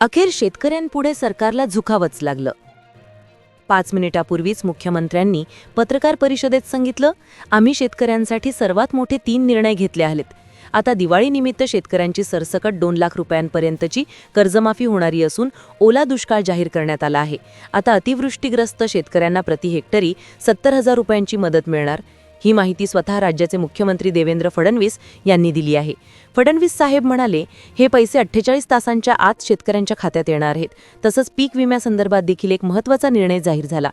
अखेर शेतकऱ्यांपुढे सरकारला झुकावंच लागलं. पाच मिनिटापूर्वीच मुख्यमंत्र्यांनी पत्रकार परिषदेत सांगितलं आम्ही शेतकऱ्यांसाठी सर्वात मोठे तीन निर्णय घेतले आहेत. आता दिवाळीनिमित्त शेतकऱ्यांची सरसकट दोन लाख रुपयांपर्यंतची कर्जमाफी होणारी असून ओला दुष्काळ जाहीर करण्यात आला आहे. आता अतिवृष्टीग्रस्त शेतकऱ्यांना प्रति हेक्टरी सत्तर हजार रुपयांची मदत मिळणार. ही माहिती स्वतः राज्याचे मुख्यमंत्री देवेंद्र फडणवीस यांनी दिली आहे. फडणवीस साहेब म्हणाले हे पैसे अठ्ठेचाळीस तासांच्या आत शेतकऱ्यांच्या खात्यात येणार आहेत. तसंच पीक विम्यासंदर्भात देखील एक महत्त्वाचा निर्णय जाहीर झाला.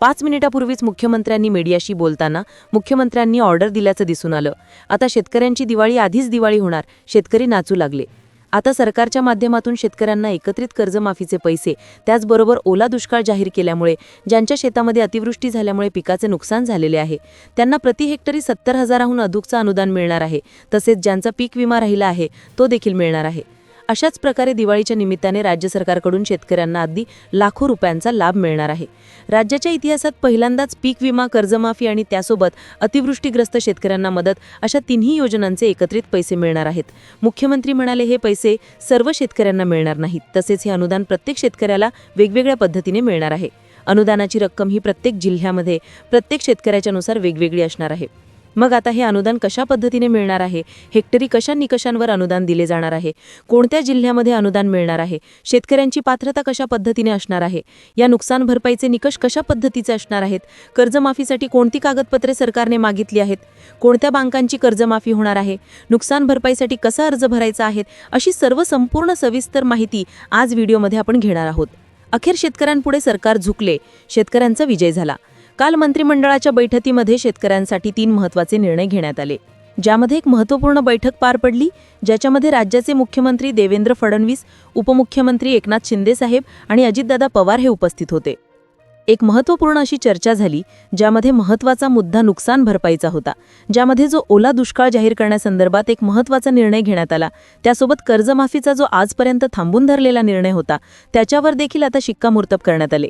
पाच मिनिटापूर्वीच मुख्यमंत्र्यांनी मीडियाशी बोलताना मुख्यमंत्र्यांनी ऑर्डर दिल्याचं दिसून आलं. आता शेतकऱ्यांची दिवाळी आधीच दिवाळी होणार. शेतकरी नाचू लागले. आता सरकारच्या माध्यमातून शेतकऱ्यांना एकत्रित कर्जमाफीचे पैसे त्याचबरोबर ओला दुष्काळ जाहीर केल्यामुळे ज्यांच्या शेतामध्ये अतिवृष्टी झाल्यामुळे पिकाचे नुकसान झालेले आहे त्यांना प्रति हेक्टरी सत्तर हजाराहून अधिकचं अनुदान मिळणार आहे तसेच ज्यांचा पीक विमा राहिला आहे तो देखील मिळणार आहे. अशाच प्रकारे दिवाळीच्या निमित्ताने राज्य सरकारकडून शेतकऱ्यांना अगदी लाखो रुपयांचा लाभ मिळणार आहे. राज्याच्या इतिहासात पहिल्यांदाच पीक विमा कर्जमाफी आणि त्यासोबत अतिवृष्टीग्रस्त शेतकऱ्यांना मदत अशा तिन्ही योजनांचे एकत्रित पैसे मिळणार आहेत. मुख्यमंत्री म्हणाले हे पैसे सर्व शेतकऱ्यांना मिळणार नाहीत. तसेच हे अनुदान प्रत्येक शेतकऱ्याला वेगवेगळ्या पद्धतीने मिळणार आहे. अनुदानाची रक्कम ही प्रत्येक जिल्ह्यामध्ये प्रत्येक शेतकऱ्याच्यानुसार वेगवेगळी असणार आहे. मग आता हे अनुदान कशा पद्धतीने मिळणार आहे? हेक्टरी कशा निकषांवर अनुदान दिले जाणार आहे? कोणत्या जिल्ह्यामध्ये अनुदान मिळणार आहे? शेतकऱ्यांची पात्रता कशा पद्धतीने असणार आहे? या नुकसान भरपाईचे निकष कशा पद्धतीचे असणार आहेत? कर्जमाफीसाठी कोणती कागदपत्रे सरकारने मागितली आहेत? कोणत्या बँकांची कर्जमाफी होणार आहे? नुकसान भरपाईसाठी कसा अर्ज भरायचा आहे? अशी सर्व संपूर्ण सविस्तर माहिती आज व्हिडिओमध्ये आपण घेणार आहोत. अखेर शेतकऱ्यांपुढे सरकार झुकले. शेतकऱ्यांचा विजय झाला. काल मंत्रिमंडळाच्या बैठकीमध्ये शेतकऱ्यांसाठी तीन महत्त्वाचे निर्णय घेण्यात आले ज्यामध्ये एक महत्त्वपूर्ण बैठक पार पडली ज्याच्यामध्ये राज्याचे मुख्यमंत्री देवेंद्र फडणवीस उपमुख्यमंत्री एकनाथ शिंदेसाहेब आणि अजितदादा पवार हे उपस्थित होते. एक महत्त्वपूर्ण अशी चर्चा झाली ज्यामध्ये महत्त्वाचा मुद्दा नुकसान भरपाईचा होता ज्यामध्ये जो ओला दुष्काळ जाहीर करण्यासंदर्भात एक महत्त्वाचा निर्णय घेण्यात आला त्यासोबत कर्जमाफीचा जो आजपर्यंत थांबून धरलेला निर्णय होता त्याच्यावर देखील आता शिक्कामोर्तब करण्यात आले.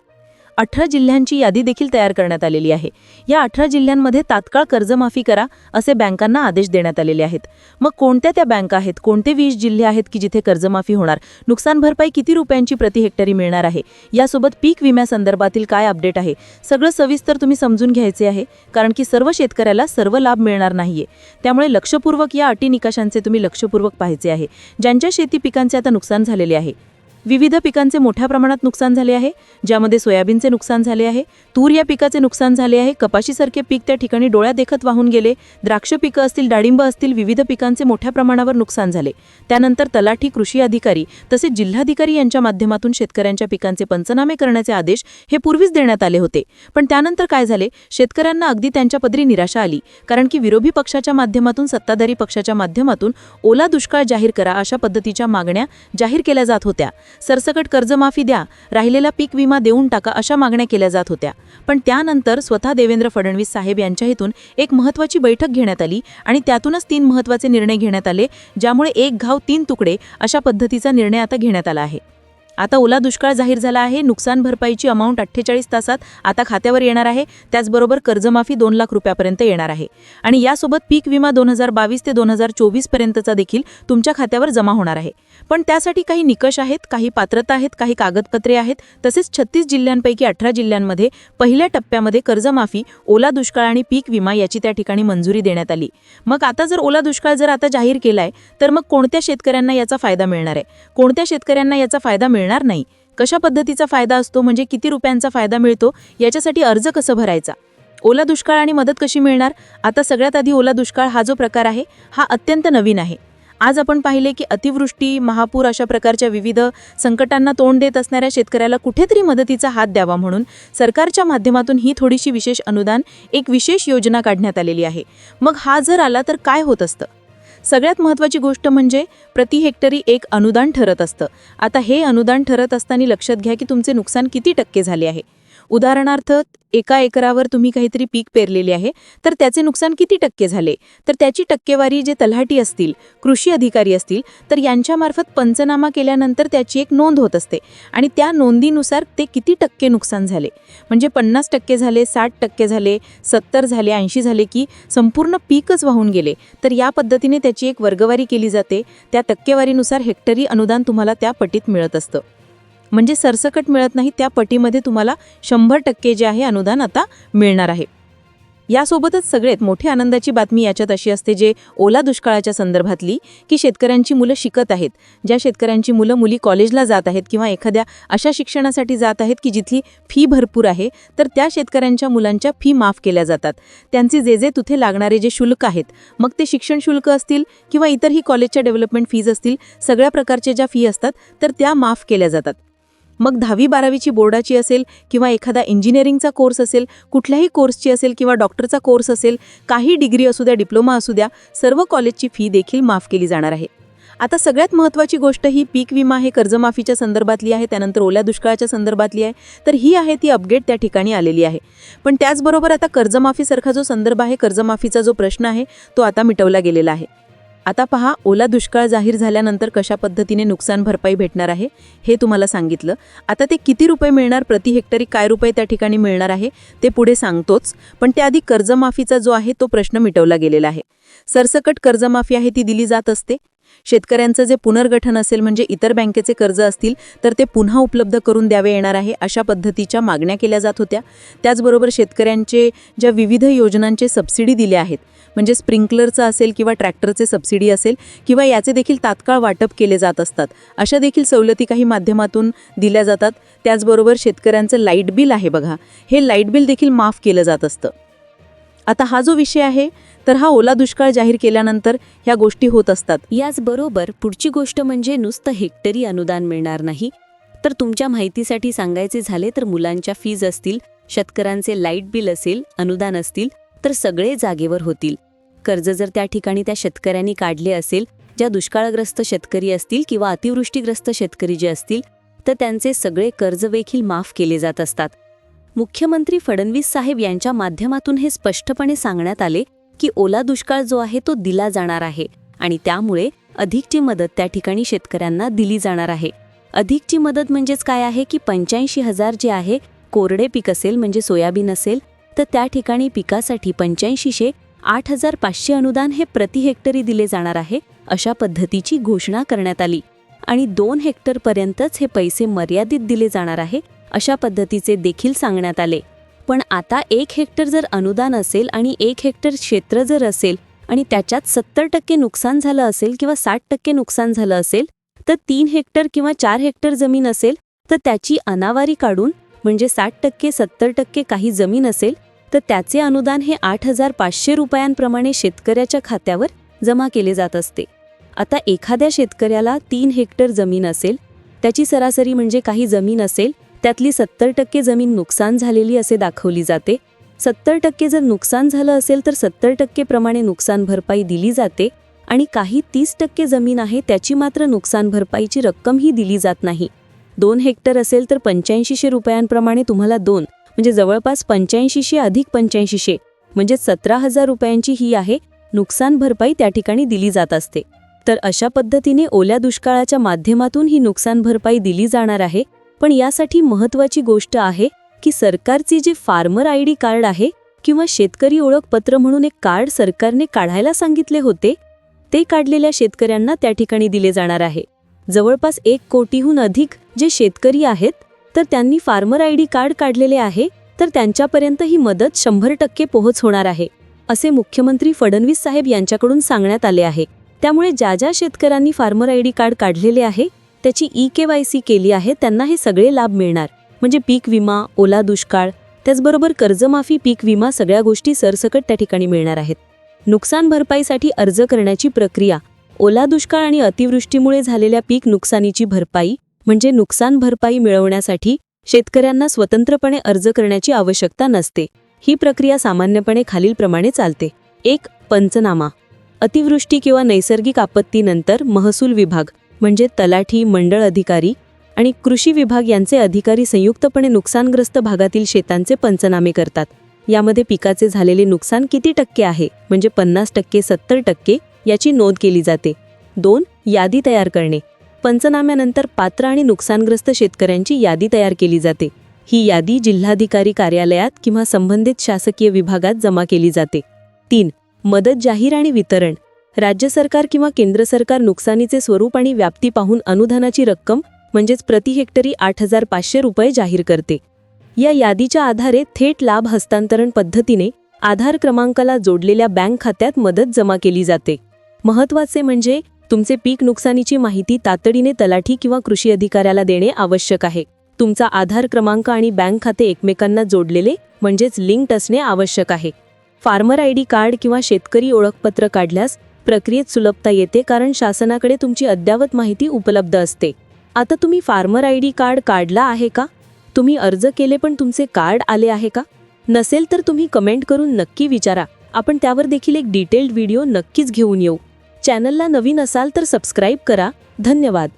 अठरा जिल्ह्यांची यादी देखील तयार करण्यात आलेली आहे. या अठरा जिल्ह्यांमध्ये तात्काळ कर्जमाफी करा असे बँकांना आदेश देण्यात आलेले आहेत. मग कोणत्या त्या बँका आहेत? कोणते वीस जिल्हे आहेत की जिथे कर्जमाफी होणार? नुकसान भरपाई किती रुपयांची प्रति हेक्टरी मिळणार आहे? यासोबत पीक विम्यासंदर्भातील काय अपडेट आहे? सगळं सविस्तर तुम्ही समजून घ्यायचे आहे कारण की सर्व शेतकऱ्याला सर्व लाभ मिळणार नाहीये. त्यामुळे लक्षपूर्वक या अटी निकषांचे तुम्ही लक्षपूर्वक पाहायचे आहे. ज्यांच्या शेती पिकांचे आता नुकसान झालेले आहे विविध पिकांचे मोठ्या प्रमाणात नुकसान झाले आहे ज्यामध्ये सोयाबीनचे नुकसान झाले आहे तूर या पिकाचे नुकसान झाले आहे कपाशीसारखे पीक त्या ठिकाणी डोळ्या देखत वाहून गेले द्राक्ष पिकं असतील डाळिंब असतील विविध पिकांचे मोठ्या प्रमाणावर नुकसान झाले. त्यानंतर तलाठी कृषी अधिकारी तसेच जिल्हाधिकारी यांच्या माध्यमातून शेतकऱ्यांच्या पिकांचे पंचनामे करण्याचे आदेश हे पूर्वीच देण्यात आले होते. पण त्यानंतर काय झाले? शेतकऱ्यांना अगदी त्यांच्या पदरी निराशा आली. कारण की विरोधी पक्षाच्या माध्यमातून सत्ताधारी पक्षाच्या माध्यमातून ओला दुष्काळ जाहीर करा अशा पद्धतीच्या मागण्या जाहीर केल्या जात होत्या. सरसकट कर्जमाफी द्या राहिलेला पीक विमा देऊन टाका अशा मागण्या केल्या जात होत्या. पण त्यानंतर स्वतः देवेंद्र फडणवीस साहेब यांच्या हेतून एक महत्त्वाची बैठक घेण्यात आली आणि त्यातूनच तीन महत्त्वाचे निर्णय घेण्यात आले ज्यामुळे एक घाव तीन तुकडे अशा पद्धतीचा निर्णय आता घेण्यात आला आहे. आता ओला दुष्काळ जाहीर झाला आहे. नुकसान भरपाईची अमाऊंट अठ्ठेचाळीस तासात आता खात्यावर येणार आहे. त्याचबरोबर कर्जमाफी दोन लाख रुपयापर्यंत येणार आहे. आणि यासोबत पीक विमा दोन हजार बावीस ते दोन हजार चोवीस पर्यंतचा देखील तुमच्या खात्यावर जमा होणार आहे. पण त्यासाठी काही निकष आहेत काही पात्रता आहेत काही कागदपत्रे आहेत. तसेच छत्तीस जिल्ह्यांपैकी अठरा जिल्ह्यांमध्ये पहिल्या टप्प्यामध्ये कर्जमाफी ओला दुष्काळ आणि पीक विमा याची त्या ठिकाणी मंजुरी देण्यात आली. मग आता जर ओला दुष्काळ जर आता जाहीर केलाय तर मग कोणत्या शेतकऱ्यांना याचा फायदा मिळणार आहे? कोणत्या शेतकऱ्यांना याचा फायदा मिळणार नाही. कशा पद्धतीचा फायदा असतो? म्हणजे किती रुपयांचा फायदा मिळतो? याच्यासाठी अर्ज कसं भरायचा? ओला दुष्काळ आणि मदत कशी मिळणार? आता सगळ्यात आधी ओला दुष्काळ हा जो प्रकार आहे हा अत्यंत नवीन आहे. आज आपण पाहिले की अतिवृष्टी महापूर अशा प्रकारच्या विविध संकटांना तोंड देत असणाऱ्या शेतकऱ्याला कुठेतरी मदतीचा हात द्यावा म्हणून सरकारच्या माध्यमातून ही थोडीशी विशेष अनुदान एक विशेष योजना काढण्यात आलेली आहे. मग हा जर आला तर काय होत असतं? सगळ्यात महत्त्वाची गोष्ट म्हणजे प्रति हेक्टरी एक अनुदान ठरत असतं. आता हे अनुदान ठरत असताना लक्षात घ्या की तुमचे नुकसान किती टक्के झाले आहे. उदाहरणार्थ एका एकरावर तुम्ही काहीतरी पीक पेरलेले आहे तर त्याचे नुकसान किती टक्के झाले? तर त्याची टक्केवारी जे तलाठी असतील कृषी अधिकारी असतील तर यांच्यामार्फत पंचनामा केल्यानंतर त्याची एक नोंद होत असते. आणि त्या नोंदीनुसार ते किती टक्के नुकसान झाले? म्हणजे पन्नास टक्के झाले साठ टक्के झाले सत्तर झाले ऐंशी झाले की संपूर्ण पीकच वाहून गेले. तर या पद्धतीने त्याची एक वर्गवारी केली जाते. त्या टक्केवारीनुसार हेक्टरी अनुदान तुम्हाला त्या पटीत मिळत असतं. म्हणजे सरसकट मिळत नाही त्या पटीमध्ये तुम्हाला शंभर टक्के जे आहे अनुदान आता मिळणार आहे. यासोबतच सगळ्यात मोठी आनंदाची बातमी याच्यात अशी असते जे ओला दुष्काळाच्या संदर्भातली की शेतकऱ्यांची मुलं शिकत आहेत. ज्या शेतकऱ्यांची मुलं मुली कॉलेजला जात आहेत किंवा एखाद्या अशा शिक्षणासाठी जात आहेत की जिथली फी भरपूर आहे तर त्या शेतकऱ्यांच्या मुलांच्या फी माफ केल्या जातात. त्यांचे जे जे तिथे लागणारे जे शुल्क आहेत मग ते शिक्षण शुल्क असतील किंवा इतरही कॉलेजच्या डेव्हलपमेंट फीज असतील सगळ्या प्रकारच्या ज्या फी असतात तर त्या माफ केल्या जातात. मग दहावी बारावीची बोर्डाची असेल किंवा एखादा इंजिनिअरिंगचा कोर्स असेल कुठल्याही कोर्सची असेल किंवा डॉक्टरचा कोर्स असेल काही डिग्री असू द्या डिप्लोमा असू द्या सर्व कॉलेजची फी देखील माफ केली जाणार आहे. आता सगळ्यात महत्त्वाची गोष्ट ही पीक विमा हे कर्जमाफीच्या संदर्भातली आहे त्यानंतर ओल्या दुष्काळाच्या संदर्भातली आहे तर ही आहे ती अपडेट त्या ठिकाणी आलेली आहे. पण त्याचबरोबर आता कर्जमाफीसारखा जो संदर्भ आहे कर्जमाफीचा जो प्रश्न आहे तो आता मिटवला गेलेला आहे. आता पहा ओला दुष्काळ जाहीर झाल्यानंतर कशा पद्धतीने नुकसान भरपाई भेटणार आहे हे तुम्हाला सांगितलं. आता ते किती रुपये मिळणार प्रति हेक्टरी काय रुपये त्या ठिकाणी मिळणार आहे ते पुढे सांगतोच. पण त्याआधी कर्जमाफीचा जो आहे तो प्रश्न मिटवला गेलेला आहे. सरसकट कर्जमाफी आहे ती दिली जात असते. शेतकऱ्यांचं जे पुनर्गठन असेल म्हणजे इतर बँकेचे कर्ज असतील तर ते पुन्हा उपलब्ध करून द्यावे येणार आहे अशा पद्धतीच्या मागण्या केल्या जात होत्या. त्याचबरोबर शेतकऱ्यांचे ज्या विविध योजनांचे सबसिडी दिल्या आहेत म्हणजे स्प्रिंकलरचं असेल किंवा ट्रॅक्टरचे सबसिडी असेल किंवा याचे देखील तात्काळ वाटप केले जात असतात. अशा देखील सवलती काही माध्यमातून दिल्या जातात. त्याचबरोबर शेतकऱ्यांचं लाइट बिल आहे बघा. हे लाइट बिल देखील माफ केलं जात असतं. आता हा जो विषय आहे तर हा ओला दुष्काळ जाहीर केल्यानंतर ह्या गोष्टी होत असतात. याचबरोबर पुढची गोष्ट म्हणजे नुसतं हेक्टरी अनुदान मिळणार नाही. तर तुमच्या माहितीसाठी सांगायचे झाले तर मुलांच्या फीज असतील शेतकऱ्यांचे लाइट बिल असेल अनुदान असतील तर सगळे जागेवर होतील. कर्ज जर त्या ठिकाणी त्या शेतकऱ्यांनी काढले असेल ज्या दुष्काळग्रस्त शेतकरी असतील किंवा अतिवृष्टीग्रस्त शेतकरी जे असतील तर त्यांचे सगळे कर्ज देखील माफ केले जात असतात. मुख्यमंत्री फडणवीस साहेब यांच्या माध्यमातून हे स्पष्टपणे सांगण्यात आले की ओला दुष्काळ जो आहे तो दिला जाणार आहे आणि त्यामुळे अधिकची मदत त्या ठिकाणी शेतकऱ्यांना दिली जाणार आहे. अधिकची मदत म्हणजेच काय आहे की पंच्याऐंशी हजार जे आहे कोरडे पीक असेल म्हणजे सोयाबीन असेल तर त्या ठिकाणी पिकासाठी पंच्याऐंशीशे आठ हजार पाचशे अनुदान हे प्रति हेक्टरी दिले जाणार आहे अशा पद्धतीची घोषणा करण्यात आली. आणि दोन हेक्टरपर्यंतच हे पैसे मर्यादित दिले जाणार आहे अशा पद्धतीचे देखील सांगण्यात आले. पण आता एक हेक्टर जर अनुदान असेल आणि एक हेक्टर क्षेत्र जर असेल आणि त्याच्यात सत्तर टक्के नुकसान झालं असेल किंवा साठ टक्के नुकसान झालं असेल तर तीन हेक्टर किंवा चार हेक्टर जमीन असेल तर त्याची अनावारी काढून म्हणजे साठ टक्के सत्तर टक्के काही जमीन असेल तर त्याचे अनुदान हे आठ हजार पाचशे रुपयांप्रमाणे शेतकऱ्याच्या खात्यावर जमा केले जात असते. आता एखाद्या शेतकऱ्याला तीन हेक्टर जमीन असेल त्याची सरासरी म्हणजे काही जमीन असेल त्यातली सत्तर टक्के जमीन नुकसान झालेली असे दाखवली जाते. सत्तर टक्के जर नुकसान झालं असेल तर सत्तर टक्केप्रमाणे नुकसान भरपाई दिली जाते आणि काही तीस टक्के जमीन आहे त्याची मात्र नुकसान भरपाईची रक्कमही दिली जात नाही. दोन हेक्टर असेल तर पंच्याऐंशीशे रुपयांप्रमाणे तुम्हाला दोन म्हणजे जवळपास पंच्याऐंशीशे अधिक पंच्याऐंशीशे म्हणजे सतरा हजार रुपयांची ही आहे नुकसान भरपाई त्या ठिकाणी दिली जात असते. तर अशा पद्धतीने ओल्या दुष्काळाच्या माध्यमातून ही नुकसान भरपाई दिली जाणार आहे. पण यासाठी महत्त्वाची गोष्ट आहे की सरकारची जे फार्मर आय डी कार्ड आहे किंवा शेतकरी ओळखपत्र म्हणून एक कार्ड सरकारने काढायला सांगितले होते ते काढलेल्या शेतकऱ्यांना त्या ठिकाणी दिले जाणार आहे. जवळपास एक कोटीहून अधिक जे शेतकरी आहेत तर त्यांनी फार्मर आय डी कार्ड काढलेले आहे तर त्यांच्यापर्यंत ही मदत शंभर टक्के पोहोच होणार आहे असे मुख्यमंत्री फडणवीस साहेब यांच्याकडून सांगण्यात आले आहे. त्यामुळे ज्या ज्या शेतकऱ्यांनी फार्मर आय डी कार्ड काढलेले आहे त्याची ई के वाय सी केली आहे त्यांना हे सगळे लाभ मिळणार. म्हणजे पीक विमा ओला दुष्काळ त्याचबरोबर कर्जमाफी पीक विमा सगळ्या गोष्टी सरसकट त्या ठिकाणी मिळणार आहेत. नुकसान भरपाईसाठी अर्ज करण्याची प्रक्रिया ओला दुष्काळ आणि अतिवृष्टीमुळे झालेल्या पीक नुकसानीची भरपाई म्हणजे नुकसान भरपाई मिळवण्यासाठी शेतकऱ्यांना स्वतंत्रपणे अर्ज करण्याची आवश्यकता नसते. ही प्रक्रिया सामान्यपणे खालीलप्रमाणे चालते. एक पंचनामा. अतिवृष्टी किंवा नैसर्गिक आपत्तीनंतर महसूल विभाग. म्हणजे तलाठी मंडळ अधिकारी आणि कृषी विभाग यांचे अधिकारी संयुक्तपणे नुकसानग्रस्त भागातील शेतांचे पंचनामे करतात. यामध्ये पिकाचे झालेले नुकसान किती टक्के आहे? म्हणजे पन्नास टक्के सत्तर टक्के याची नोंद केली जाते. दोन यादी तयार करणे. पंचनाम्यानंतर पात्र आणि नुकसानग्रस्त शेतकऱ्यांची यादी तयार केली जाते. ही यादी जिल्हाधिकारी कार्यालयात किंवा संबंधित शासकीय विभागात जमा केली जाते. तीन मदत जाहीर आणि वितरण. राज्य सरकार किंवा केंद्र सरकार नुकसानीचे स्वरूप आणि व्याप्ती पाहून अनुदानाची रक्कम म्हणजेच प्रति हेक्टरी आठ हजार पाचशे रुपये जाहीर करते. या यादीच्या आधारे थेट लाभ हस्तांतरण पद्धतीने आधार क्रमांकाला जोडलेल्या बँक खात्यात मदत जमा केली जाते. महत्त्वाचे म्हणजे तुमचे पीक नुकसानीची माहिती तातडीने तलाठी किंवा कृषी अधिकाऱ्याला देणे आवश्यक आहे. तुमचा आधार क्रमांक आणि बँक खाते एकमेकांना जोडलेले म्हणजेच लिंक्ड असणे आवश्यक आहे. फार्मर आय डी कार्ड किंवा शेतकरी ओळखपत्र काढल्यास प्रक्रियेत सुलभता येते कारण शासनाकडे तुमची अद्ययावत माहिती उपलब्ध असते. आता तुम्ही फार्मर आय डी कार्ड काढला आहे का? तुम्ही अर्ज केले पण तुमचे कार्ड आले आहे का? नसेल तर तुम्ही कमेंट करून नक्की विचारा. आपण त्यावर देखील एक डिटेल्ड व्हिडिओ नक्कीच घेऊन येऊ. चॅनलला नवीन असाल तर सबस्क्राईब करा. धन्यवाद.